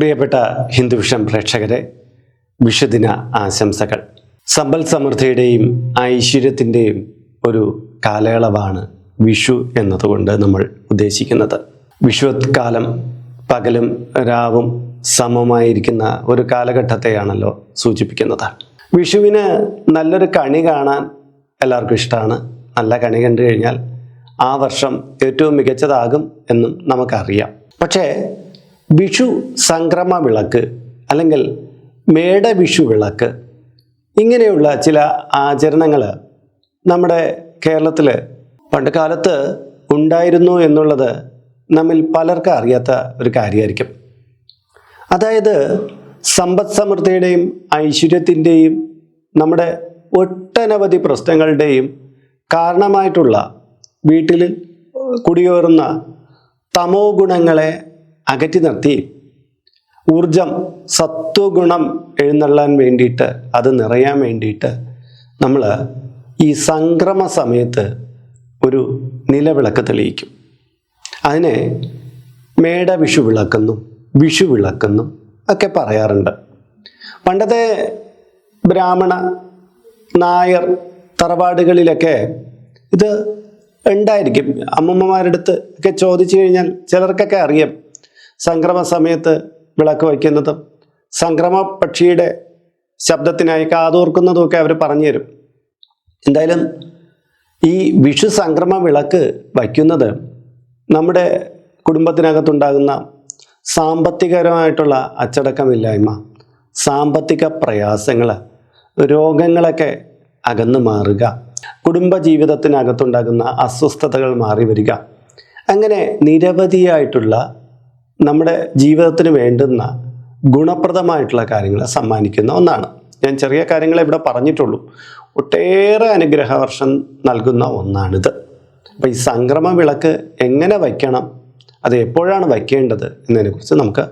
പ്രിയപ്പെട്ട ഹിന്ദുവിഷൻ പ്രേക്ഷകരെ വിഷുദിന ആശംസകൾ. സമ്പൽ സമൃദ്ധിയുടെയും ഐശ്വര്യത്തിന്റെയും ഒരു കാലയളവാണ് വിഷു എന്നതുകൊണ്ട് നമ്മൾ ഉദ്ദേശിക്കുന്നത്. വിഷുക്കാലം പകലും രാവും സമമായിരിക്കുന്ന ഒരു കാലഘട്ടത്തെയാണല്ലോ സൂചിപ്പിക്കുന്നത്. വിഷുവിന് നല്ലൊരു കണി കാണാൻ എല്ലാവർക്കും ഇഷ്ടമാണ്. നല്ല കണി കണ്ടു കഴിഞ്ഞാൽ ആ വർഷം ഏറ്റവും മികച്ചതാകും എന്നും നമുക്കറിയാം. പക്ഷേ വിഷു സംക്രമ വിളക്ക് അല്ലെങ്കിൽ മേട വിഷു വിളക്ക് ഇങ്ങനെയുള്ള ചില ആചരണങ്ങൾ നമ്മുടെ കേരളത്തിൽ പണ്ട് കാലത്ത് ഉണ്ടായിരുന്നു എന്നുള്ളത് നമ്മിൽ പലർക്കും അറിയാത്ത ഒരു കാര്യമായിരിക്കും. അതായത് സമ്പദ് സമൃദ്ധിയുടെയും ഐശ്വര്യത്തിന്റെയും നമ്മുടെ ഒട്ടനവധി പ്രശ്നങ്ങളുടെയും കാരണമായിട്ടുള്ള വീട്ടിൽ കുടിയേറുന്ന തമോ ഗുണങ്ങളെ അകറ്റി നിർത്തി. ഊർജം സത്വഗുണം എഴുന്നള്ളാൻ വേണ്ടിയിട്ട് അത് നിറയാൻ വേണ്ടിയിട്ട് നമ്മൾ ഈ സംക്രമ സമയത്ത് ഒരു നിലവിളക്ക് തെളിയിക്കും. അതിനെ മേട വിഷു വിളക്കെന്നും വിഷു വിളക്കെന്നും ഒക്കെ പറയാറുണ്ട്. പണ്ടത്തെ ബ്രാഹ്മണ നായർ തറവാടുകളിലൊക്കെ ഇത് ഉണ്ടായിരിക്കും. അമ്മൂമ്മമാരുടെ അടുത്ത് ഒക്കെ ചോദിച്ചു കഴിഞ്ഞാൽ ചിലർക്കൊക്കെ അറിയാം. സംക്രമ സമയത്ത് വിളക്ക് വയ്ക്കുന്നതും സംക്രമ പക്ഷിയുടെ ശബ്ദത്തിനായി കാതോർക്കുന്നതും ഒക്കെ അവർ പറഞ്ഞു തരും എന്തായാലും ഈ വിഷു സംക്രമ വിളക്ക് വയ്ക്കുന്നത് നമ്മുടെ കുടുംബത്തിനകത്തുണ്ടാകുന്ന സാമ്പത്തികപരമായിട്ടുള്ള അച്ചടക്കമില്ലായ്മ സാമ്പത്തിക പ്രയാസങ്ങൾ രോഗങ്ങളൊക്കെ അകന്നു മാറുക കുടുംബ ജീവിതത്തിനകത്തുണ്ടാകുന്ന അസ്വസ്ഥതകൾ മാറി വരിക അങ്ങനെ നിരവധിയായിട്ടുള്ള നമ്മുടെ ജീവിതത്തിന് വേണ്ടുന്ന ഗുണപ്രദമായിട്ടുള്ള കാര്യങ്ങളെ സമ്മാനിക്കുന്ന ഒന്നാണ്. ഞാൻ ചെറിയ കാര്യങ്ങൾ ഇവിടെ പറഞ്ഞിട്ടുള്ളൂ. ഒട്ടേറെ അനുഗ്രഹവർഷം നൽകുന്ന ഒന്നാണിത്. അപ്പോൾ ഈ സംക്രമ വിളക്ക് എങ്ങനെ വയ്ക്കണം? അത് എപ്പോഴാണ് വയ്ക്കേണ്ടത് എന്നതിനെക്കുറിച്ച് നമുക്ക്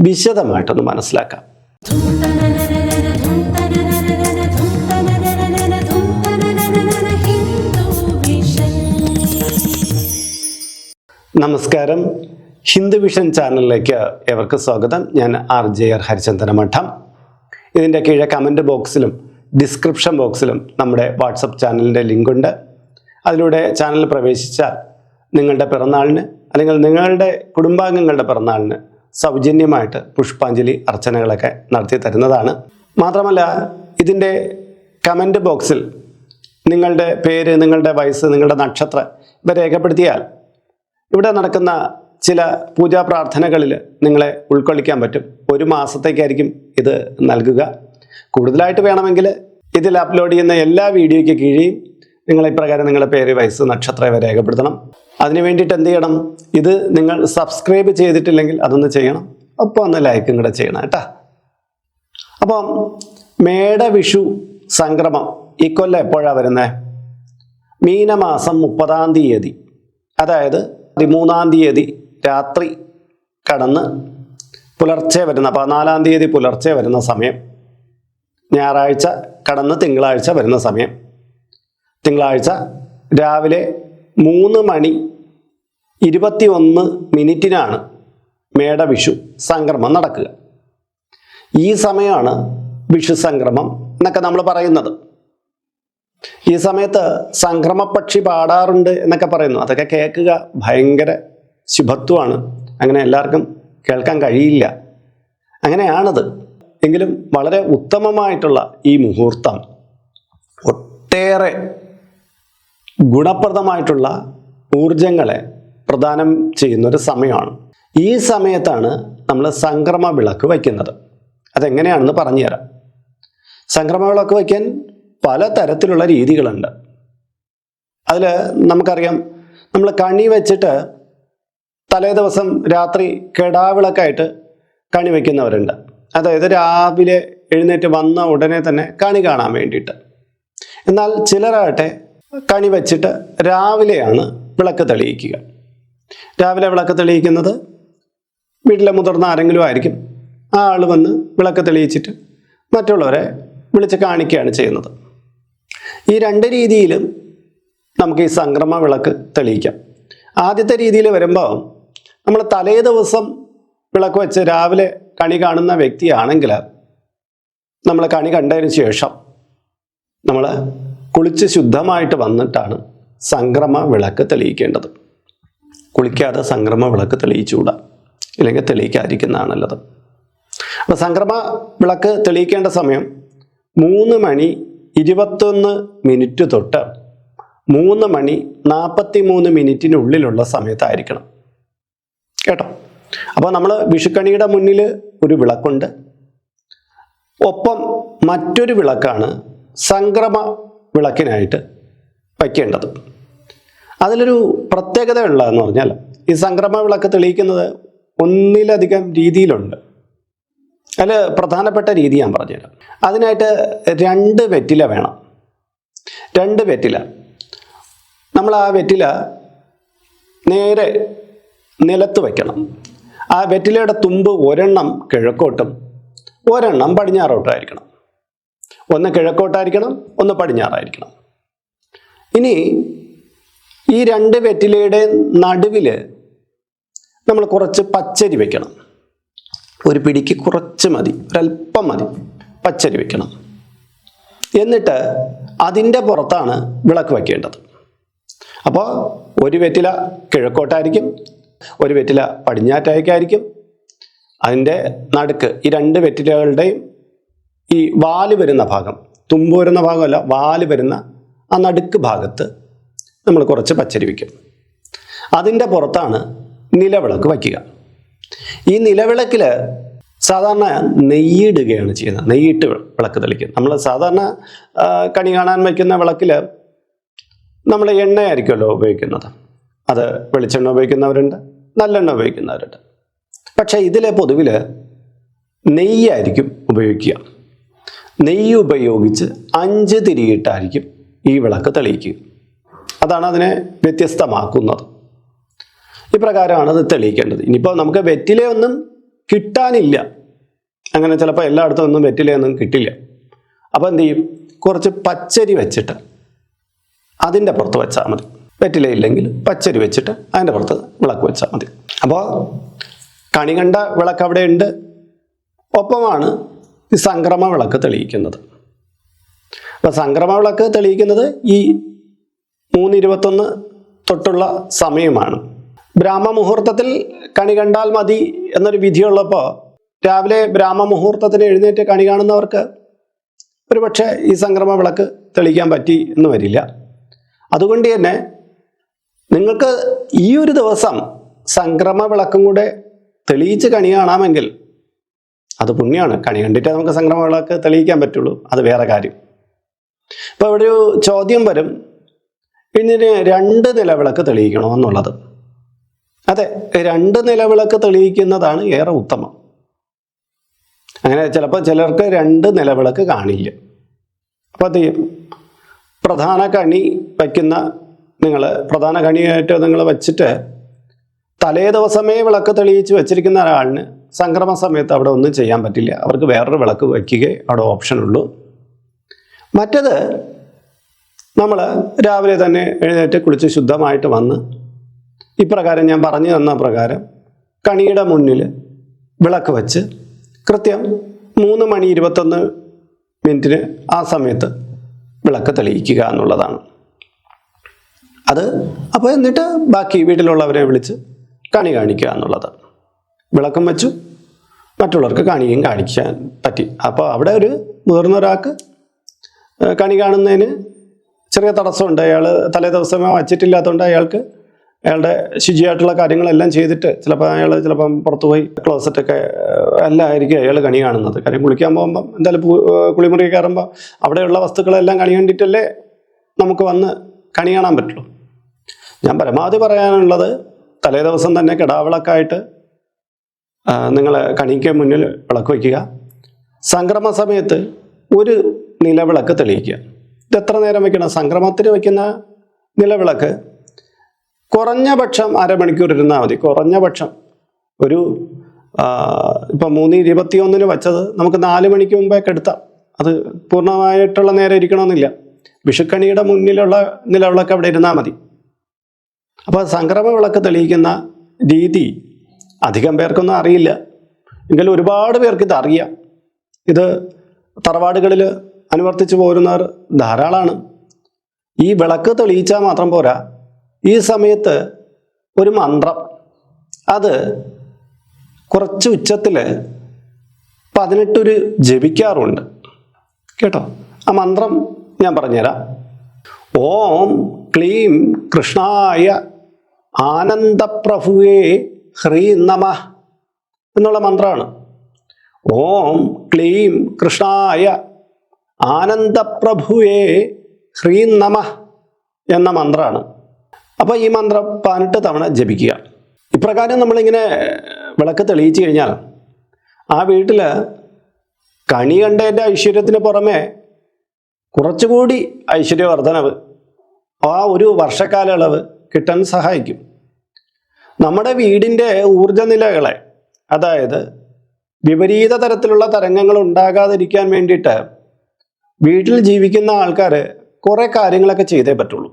വിശദമായിട്ടൊന്ന് മനസ്സിലാക്കാം. നമസ്കാരം. ഹിന്ദു വിഷൻ ചാനലിലേക്ക് ഏവർക്ക് സ്വാഗതം. ഞാൻ ആർ ജെ ആർ ഹരിചന്ദന മഠം. ഇതിന്റെ കീഴെ കമന്റ് ബോക്സിലും ഡിസ്ക്രിപ്ഷൻ ബോക്സിലും നമ്മുടെ വാട്സപ്പ് ചാനലിന്റെ ലിങ്കുണ്ട്. അതിലൂടെ ചാനലിൽ പ്രവേശിച്ചാൽ നിങ്ങളുടെ പിറന്നാളിന് അല്ലെങ്കിൽ നിങ്ങളുടെ കുടുംബാംഗങ്ങളുടെ പിറന്നാളിന് സൗജന്യമായിട്ട് പുഷ്പാഞ്ജലി അർച്ചനകളൊക്കെ നടത്തി തരുന്നതാണ്. മാത്രമല്ല ഇതിന്റെ കമന്റ് ബോക്സിൽ നിങ്ങളുടെ പേര് നിങ്ങളുടെ വയസ്സ് നിങ്ങളുടെ നക്ഷത്രം ഇവ രേഖപ്പെടുത്തിയാൽ ഇവിടെ നടക്കുന്ന ചില പൂജാ പ്രാർത്ഥനകളിൽ നിങ്ങളെ ഉൾക്കൊള്ളിക്കാൻ പറ്റും. ഒരു മാസത്തേക്കായിരിക്കും ഇത് നൽകുക. കൂടുതലായിട്ട് വേണമെങ്കിൽ ഇതിൽ അപ്ലോഡ് ചെയ്യുന്ന എല്ലാ വീഡിയോയ്ക്ക് കീഴെയും നിങ്ങൾ ഇപ്രകാരം നിങ്ങളുടെ പേര് വയസ്സ് നക്ഷത്രം രേഖപ്പെടുത്തണം. അതിന് വേണ്ടിയിട്ട് എന്ത് ചെയ്യണം? ഇത് നിങ്ങൾ സബ്സ്ക്രൈബ് ചെയ്തിട്ടില്ലെങ്കിൽ അതൊന്ന് ചെയ്യണം. ഒപ്പം ഒന്ന് ലൈക്കും കൂടെ ചെയ്യണം കേട്ടോ. അപ്പം മേട വിഷു സംക്രമം ഈ കൊല്ലം എപ്പോഴാണ് വരുന്നത് മീനമാസം മുപ്പതാം തീയതി. അതായത് പതിമൂന്നാം തീയതി രാത്രി കടന്ന് പുലർച്ചെ വരുന്ന പതിനാലാം തീയതി പുലർച്ചെ വരുന്ന സമയം. ഞായറാഴ്ച കടന്ന് തിങ്കളാഴ്ച വരുന്ന സമയം. തിങ്കളാഴ്ച രാവിലെ മൂന്ന് മണി ഇരുപത്തി ഒന്ന് മിനിറ്റിനാണ് മേടവിഷു സംക്രമം നടക്കുക. ഈ സമയമാണ് വിഷു സംക്രമം എന്നൊക്കെ നമ്മൾ പറയുന്നത്. ഈ സമയത്ത് സംക്രമപക്ഷി പാടാറുണ്ട് എന്നൊക്കെ പറയുന്നു. അതൊക്കെ കേൾക്കുക ഭയങ്കര ശുഭത്വമാണ് അങ്ങനെ എല്ലാവർക്കും കേൾക്കാൻ കഴിയില്ല. അങ്ങനെയാണത്. എങ്കിലും വളരെ ഉത്തമമായിട്ടുള്ള ഈ മുഹൂർത്തം ഒട്ടേറെ ഗുണപ്രദമായിട്ടുള്ള ഊർജങ്ങളെ പ്രദാനം ചെയ്യുന്നൊരു സമയമാണ്. ഈ സമയത്താണ് നമ്മൾ സംക്രമ വിളക്ക് വയ്ക്കുന്നത്. അതെങ്ങനെയാണെന്ന് പറഞ്ഞുതരാം. സംക്രമ വിളക്ക് വയ്ക്കാൻ പല തരത്തിലുള്ള രീതികളുണ്ട്. അതിൽ നമുക്കറിയാം നമ്മൾ കണി വെച്ചിട്ട് തലേ ദിവസം രാത്രി കെടാവിളക്കായിട്ട് കണി വയ്ക്കുന്നവരുണ്ട് അതായത് രാവിലെ എഴുന്നേറ്റ് വന്ന ഉടനെ തന്നെ കണി കാണാൻ വേണ്ടിയിട്ട്. എന്നാൽ ചിലരാകട്ടെ കണി വച്ചിട്ട് രാവിലെയാണ് വിളക്ക് തെളിയിക്കുക. രാവിലെ വിളക്ക് തെളിയിക്കുന്നത് വീട്ടിലെ മുതിർന്ന ആരെങ്കിലും ആയിരിക്കും. ആ ആൾ വന്ന് വിളക്ക് തെളിയിച്ചിട്ട് മറ്റുള്ളവരെ വിളിച്ച് കാണിക്കുകയാണ് ചെയ്യുന്നത്. ഈ രണ്ട് രീതിയിലും നമുക്ക് ഈ സംക്രമ വിളക്ക് തെളിയിക്കാം. ആദ്യത്തെ രീതിയിൽ വരുമ്പോൾ നമ്മൾ തലേ ദിവസം വിളക്ക് വെച്ച് രാവിലെ കണി കാണുന്ന വ്യക്തിയാണെങ്കിൽ നമ്മൾ കണി കണ്ടതിന് ശേഷം നമ്മൾ കുളിച്ച് ശുദ്ധമായിട്ട് വന്നിട്ടാണ് സംക്രമ വിളക്ക് തെളിയിക്കേണ്ടത്. കുളിക്കാതെ സംക്രമ വിളക്ക് തെളിയിച്ചുകൂടാ? ഇല്ലെങ്കിൽ തെളിയിക്കാതിരിക്കുന്നതാണ് നല്ലത് അപ്പോൾ സംക്രമ വിളക്ക് തെളിയിക്കേണ്ട സമയം മൂന്ന് മണി ഇരുപത്തൊന്ന് മിനിറ്റ് തൊട്ട് മൂന്ന് മണി നാൽപ്പത്തി മൂന്ന് മിനിറ്റിനുള്ളിലുള്ള സമയത്തായിരിക്കണം. കേട്ടോ. അപ്പോൾ നമ്മൾ വിഷുക്കണിയുടെ മുന്നിൽ ഒരു വിളക്കുണ്ട്. ഒപ്പം മറ്റൊരു വിളക്കാണ് സംക്രമ വിളക്കിനായിട്ട് വയ്ക്കേണ്ടത്. അതിലൊരു പ്രത്യേകത ഉള്ളതെന്ന് പറഞ്ഞാൽ ഈ സംക്രമ വിളക്ക് തെളിയിക്കുന്നത് ഒന്നിലധികം രീതിയിലുണ്ട്. അതിൽ പ്രധാനപ്പെട്ട രീതി ഞാൻ പറഞ്ഞുതരാം. അതിനായിട്ട് രണ്ട് വെറ്റില വേണം. രണ്ട് വെറ്റില. നമ്മൾ ആ വെറ്റില നേരെ നിലത്ത് വയ്ക്കണം ആ വെറ്റിലയുടെ തുമ്പ് ഒരെണ്ണം കിഴക്കോട്ടും ഒരെണ്ണം പടിഞ്ഞാറോട്ടായിരിക്കണം. ഒന്ന് കിഴക്കോട്ടായിരിക്കണം ഒന്ന് പടിഞ്ഞാറായിരിക്കണം. ഇനി ഈ രണ്ട് വെറ്റിലയുടെ നടുവിൽ നമ്മൾ കുറച്ച് പച്ചരി വെക്കണം. ഒരു പിടിക്ക് കുറച്ച് മതി ഒരല്പം മതി പച്ചരി വെക്കണം. എന്നിട്ട് അതിന്റെ പുറത്താണ് വിളക്ക് വയ്ക്കേണ്ടത്. അപ്പോൾ ഒരു വെറ്റില കിഴക്കോട്ടായിരിക്കും ഒരു വെറ്റില പടിഞ്ഞാറ്റായിക്കായിരിക്കും. അതിന്റെ നടുക്ക് ഈ രണ്ട് വെറ്റിലകളുടെയും ഈ വാൽ വരുന്ന ഭാഗം തുമ്പ് വരുന്ന ഭാഗമല്ല വാൽ വരുന്ന ആ നടുക്ക് ഭാഗത്ത് നമ്മൾ കുറച്ച് പച്ചരി വയ്ക്കും അതിന്റെ പുറത്താണ് നിലവിളക്ക് വയ്ക്കുക. ഈ നിലവിളക്കിൽ സാധാരണ നെയ്യിടുകയാണ് ചെയ്യുന്നത്. നെയ്യിട്ട് വിളക്ക് തെളിക്കും. നമ്മൾ സാധാരണ കണി കാണാൻ വയ്ക്കുന്ന വിളക്കിൽ നമ്മൾ എണ്ണയായിരിക്കുമല്ലോ ഉപയോഗിക്കുന്നത്. അത് വെളിച്ചെണ്ണ ഉപയോഗിക്കുന്നവരുണ്ട് നല്ലെണ്ണ ഉപയോഗിക്കുന്നവരുണ്ട്. പക്ഷേ ഇതിലെ പൊതുവിൽ നെയ്യായിരിക്കും ഉപയോഗിക്കുക. നെയ്യ് ഉപയോഗിച്ച് അഞ്ച് തിരിയിട്ടായിരിക്കും ഈ വിളക്ക് തെളിയിക്കുക. അതാണ് അതിനെ വ്യത്യസ്തമാക്കുന്നത്. ഇപ്രകാരമാണ് അത് തെളിയിക്കേണ്ടത്. ഇനിയിപ്പോൾ നമുക്ക് വെറ്റിലയൊന്നും കിട്ടാനില്ല. അങ്ങനെ ചിലപ്പോൾ എല്ലായിടത്തും ഒന്നും വെറ്റിലയൊന്നും കിട്ടില്ല. അപ്പോൾ എന്ത് ചെയ്യും? കുറച്ച് പച്ചരി വെച്ചിട്ട് അതിന്റെ പുറത്ത് വെച്ചാൽ മതി. വെറ്റില ഇല്ലെങ്കിൽ പച്ചരി വെച്ചിട്ട് അതിന്റെ പുറത്ത് വിളക്ക് വെച്ചാൽ മതി. അപ്പോൾ കണി കണ്ട വിളക്ക് അവിടെ ഉണ്ട്. ഒപ്പമാണ് ഈ സംക്രമ വിളക്ക് തെളിയിക്കുന്നത്. അപ്പോൾ സംക്രമ വിളക്ക് തെളിയിക്കുന്നത് ഈ മൂന്ന് ഇരുപത്തൊന്ന് തൊട്ടുള്ള സമയമാണ്. ബ്രാഹ്മമുഹൂർത്തത്തിൽ കണി കണ്ടാൽ മതി എന്നൊരു വിധിയുള്ളപ്പോൾ രാവിലെ ബ്രാഹ്മമുഹൂർത്തത്തിന് എഴുന്നേറ്റ് കണി കാണുന്നവർക്ക് ഒരുപക്ഷെ ഈ സംക്രമ വിളക്ക് തെളിയിക്കാൻ പറ്റി എന്ന് വരില്ല. അതുകൊണ്ട് തന്നെ നിങ്ങൾക്ക് ഈ ഒരു ദിവസം സംക്രമ വിളക്കും കൂടെ തെളിയിച്ച് കണി കാണാമെങ്കിൽ അത് പുണ്യമാണ് കണി കണ്ടിട്ടേ നമുക്ക് സംക്രമ വിളക്ക് തെളിയിക്കാൻ പറ്റുള്ളൂ. അത് വേറെ കാര്യം. ഇപ്പോൾ ഇവിടെ ഒരു ചോദ്യം വരും. ഇതിന് രണ്ട് നിലവിളക്ക് തെളിയിക്കണോ എന്നുള്ളത് അതെ രണ്ട് നിലവിളക്ക് തെളിയിക്കുന്നതാണ് ഏറെ ഉത്തമം. അങ്ങനെ ചിലപ്പോൾ ചിലർക്ക് രണ്ട് നിലവിളക്ക് കാണില്ല. അപ്പോൾ അത് പ്രധാന കണി വയ്ക്കുന്ന നിങ്ങൾ പ്രധാന കണിയായിട്ട് നിങ്ങൾ വെച്ചിട്ട് തലേ ദിവസമേ വിളക്ക് തെളിയിച്ച് വെച്ചിരിക്കുന്ന ഒരാളിന് സംക്രമ സമയത്ത് അവിടെ ഒന്നും ചെയ്യാൻ പറ്റില്ല. അവർക്ക് വേറൊരു വിളക്ക് വയ്ക്കുകയേ അവിടെ ഓപ്ഷൻ ഉള്ളൂ. മറ്റത് നമ്മൾ രാവിലെ തന്നെ എഴുന്നേറ്റ് കുളിച്ച് ശുദ്ധമായിട്ട് വന്ന് ഇപ്രകാരം ഞാൻ പറഞ്ഞു തന്ന പ്രകാരം കണിയുടെ മുന്നിൽ വിളക്ക് വച്ച് കൃത്യം മൂന്ന് മണി ഇരുപത്തൊന്ന് മിനിറ്റിന് ആ സമയത്ത് വിളക്ക് തെളിയിക്കുക എന്നുള്ളതാണ്. അത് അപ്പോൾ എന്നിട്ട് ബാക്കി വീട്ടിലുള്ളവരെ വിളിച്ച് കണി കാണിക്കുക എന്നുള്ളത്. വിളക്കം വെച്ചു. മറ്റുള്ളവർക്ക് കാണിയും കാണിക്കാൻ പറ്റി. അപ്പോൾ അവിടെ ഒരു മുതിർന്ന ഒരാൾക്ക് കണി കാണുന്നതിന് ചെറിയ തടസ്സമുണ്ട്. അയാൾ തലേ ദിവസമേ വച്ചിട്ടില്ലാത്തതുകൊണ്ട് അയാൾക്ക് അയാളുടെ ശുചിയായിട്ടുള്ള കാര്യങ്ങളെല്ലാം ചെയ്തിട്ട് ചിലപ്പോൾ അയാൾ ചിലപ്പം പുറത്തു പോയി ക്ലോസറ്റൊക്കെ അല്ല ആയിരിക്കും അയാൾ കണി കാണുന്നത്. കാര്യം കുളിക്കാൻ പോകുമ്പം എന്തായാലും കുളിമുറി കയറുമ്പോൾ അവിടെയുള്ള വസ്തുക്കളെല്ലാം കണി കണ്ടിട്ടല്ലേ നമുക്ക് വന്ന് കണി കാണാൻ പറ്റുള്ളൂ. ഞാൻ പരമാവധി പറയാനുള്ളത് തലേ ദിവസം തന്നെ കിടാവിളക്കായിട്ട് നിങ്ങൾ കണിക്ക് മുന്നിൽ വിളക്ക് വയ്ക്കുക. സംക്രമ സമയത്ത് ഒരു നിലവിളക്ക് തെളിയിക്കുക. ഇത് എത്ര നേരം വയ്ക്കണം? സംക്രമത്തിന് വയ്ക്കുന്ന നിലവിളക്ക് കുറഞ്ഞ പക്ഷം അരമണിക്കൂർ ഇരുന്നാൽ മതി. കുറഞ്ഞ പക്ഷം ഒരു ഇപ്പം മൂന്ന് ഇരുപത്തിയൊന്നിന് വച്ചത് നമുക്ക് നാല് മണിക്ക് മുമ്പേ കെടുത്താം. അത് പൂർണമായിട്ടുള്ള നേരം ഇരിക്കണമെന്നില്ല. വിഷുക്കണിയുടെ മുന്നിലുള്ള നിലവിളക്ക് അവിടെ ഇരുന്നാൽ മതി. അപ്പോൾ സംക്രമ വിളക്ക് തെളിയിക്കുന്ന രീതി അധികം പേർക്കൊന്നും അറിയില്ല. എങ്കിലും ഒരുപാട് പേർക്ക് ഇത് അറിയാം. ഇത് തറവാടുകളിൽ അനുവർത്തിച്ചു പോരുന്നവർ ധാരാളമാണ് ഈ വിളക്ക് തെളിയിച്ചാൽ മാത്രം പോരാ ഈ സമയത്ത് ഒരു മന്ത്രം. അത് കുറച്ച് ഉച്ചത്തിൽ പതിനെട്ടൊരു ജപിക്കാറുണ്ട്. കേട്ടോ? ആ മന്ത്രം ഞാൻ പറഞ്ഞുതരാം. ഓം ക്ലീം കൃഷ്ണായ ആനന്ദപ്രഭുവേ ഹ്രീ നമ എന്നുള്ള മന്ത്രമാണ് ഓം ക്ലീം കൃഷ്ണായ ആനന്ദപ്രഭുവേ ഹ്രീ നമ എന്ന മന്ത്രമാണ് അപ്പോൾ ഈ മന്ത്രം പതിനെട്ട് തവണ ജപിക്കുക. ഇപ്രകാരം നമ്മളിങ്ങനെ വിളക്ക് തെളിയിച്ചു കഴിഞ്ഞാൽ ആ വീട്ടിൽ കണി കണ്ടതിന്റെ ഐശ്വര്യത്തിന് പുറമെ കുറച്ചുകൂടി ഐശ്വര്യവർദ്ധനവ് ആ ഒരു വർഷക്കാലയളവ് കിട്ടാൻ സഹായിക്കും. നമ്മുടെ വീടിന്റെ ഊർജനിലകളെ അതായത് വിപരീത തരത്തിലുള്ള തരംഗങ്ങൾ ഉണ്ടാകാതിരിക്കാൻ വേണ്ടിയിട്ട് വീട്ടിൽ ജീവിക്കുന്ന ആൾക്കാർ കുറേ കാര്യങ്ങളൊക്കെ ചെയ്തേ പറ്റുള്ളൂ.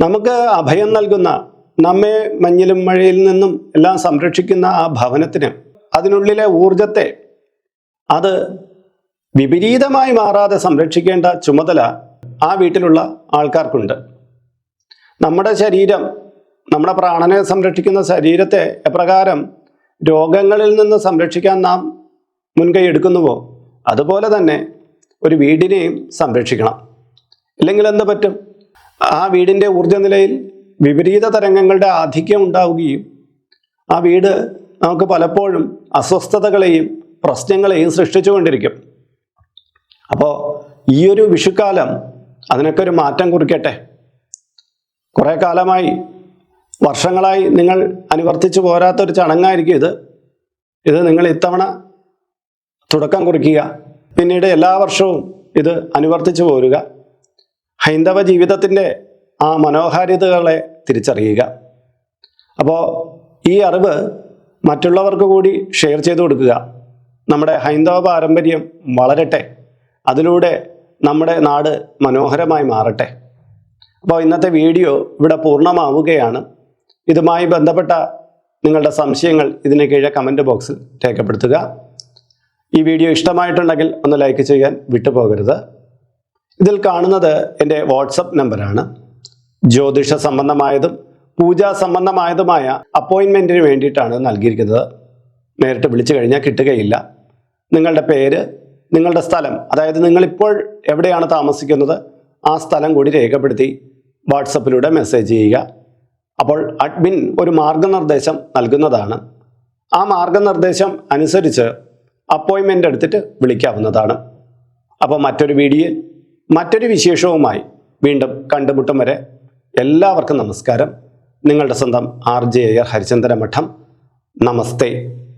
നമുക്ക് അഭയം നൽകുന്ന നമ്മെ മഞ്ഞിലും മഴയിൽ നിന്നും എല്ലാം സംരക്ഷിക്കുന്ന ആ ഭവനത്തിന് അതിനുള്ളിലെ ഊർജത്തെ അത് വിപരീതമായി മാറാതെ സംരക്ഷിക്കേണ്ട ചുമതല ആ വീട്ടിലുള്ള ആൾക്കാർക്കുണ്ട്. നമ്മുടെ ശരീരം നമ്മുടെ പ്രാണനെ സംരക്ഷിക്കുന്ന ശരീരത്തെ എപ്രകാരം രോഗങ്ങളിൽ നിന്ന് സംരക്ഷിക്കാൻ നാം മുൻകൈ എടുക്കുന്നുവോ? അതുപോലെ തന്നെ ഒരു വീടിനെയും സംരക്ഷിക്കണം. ഇല്ലെങ്കിൽ എന്ത് പറ്റും? ആ വീടിന്റെ ഊർജനിലയിൽ വിപരീത തരംഗങ്ങളുടെ ആധിക്യം ഉണ്ടാവുകയും ആ വീട് നമുക്ക് പലപ്പോഴും അസ്വസ്ഥതകളെയും പ്രശ്നങ്ങളെയും സൃഷ്ടിച്ചുകൊണ്ടിരിക്കും. അപ്പോൾ ഈ ഒരു വിഷുക്കാലം അതിനൊക്കെ ഒരു മാറ്റം കുറിക്കട്ടെ. കുറേ കാലമായി വർഷങ്ങളായി നിങ്ങൾ അനുവർത്തിച്ചു പോരാത്തൊരു ചടങ്ങായിരിക്കും ഇത്. ഇത് നിങ്ങൾ ഇത്തവണ തുടക്കം കുറിക്കുക. പിന്നീട് എല്ലാ വർഷവും ഇത് അനുവർത്തിച്ചു പോരുക. ഹൈന്ദവ ജീവിതത്തിന്റെ ആ മനോഹാരിതകളെ തിരിച്ചറിയുക. അപ്പോൾ ഈ അറിവ് മറ്റുള്ളവർക്ക് കൂടി ഷെയർ ചെയ്തു കൊടുക്കുക. നമ്മുടെ ഹൈന്ദവ പാരമ്പര്യം വളരട്ടെ. അതിലൂടെ നമ്മുടെ നാട് മനോഹരമായി മാറട്ടെ. അപ്പോൾ ഇന്നത്തെ വീഡിയോ ഇവിടെ പൂർണമാവുകയാണ്. ഇതുമായി ബന്ധപ്പെട്ട നിങ്ങളുടെ സംശയങ്ങൾ ഇതിന് കീഴെ കമന്റ് ബോക്സിൽ രേഖപ്പെടുത്തുക. ഈ വീഡിയോ ഇഷ്ടമായിട്ടുണ്ടെങ്കിൽ ഒന്ന് ലൈക്ക് ചെയ്യാൻ വിട്ടുപോകരുത്. ഇതിൽ കാണുന്നത് എന്റെ വാട്സപ്പ് നമ്പറാണ് ജ്യോതിഷ സംബന്ധമായതും പൂജാ സംബന്ധമായതുമായ അപ്പോയിൻമെന്റിന് വേണ്ടിയിട്ടാണ് നൽകിയിരിക്കുന്നത്. നേരിട്ട് വിളിച്ചു കഴിഞ്ഞാൽ കിട്ടുകയില്ല. നിങ്ങളുടെ പേര് നിങ്ങളുടെ സ്ഥലം അതായത് നിങ്ങളിപ്പോൾ എവിടെയാണ് താമസിക്കുന്നത് ആ സ്ഥലം കൂടി രേഖപ്പെടുത്തി വാട്സപ്പിലൂടെ മെസ്സേജ് ചെയ്യുക. അപ്പോൾ അഡ്മിൻ ഒരു മാർഗനിർദ്ദേശം നൽകുന്നതാണ്. ആ മാർഗനിർദ്ദേശം അനുസരിച്ച് അപ്പോയിൻമെന്റ് എടുത്തിട്ട് വിളിക്കാവുന്നതാണ്. അപ്പോൾ മറ്റൊരു വീഡിയോ മറ്റൊരു വിശേഷവുമായി വീണ്ടും കണ്ടുമുട്ടും വരെ എല്ലാവർക്കും നമസ്കാരം. നിങ്ങളുടെ സ്വന്തം ആർ ജെ അയ്യർ ഹരിചന്ദ്രമഠം. നമസ്തേ.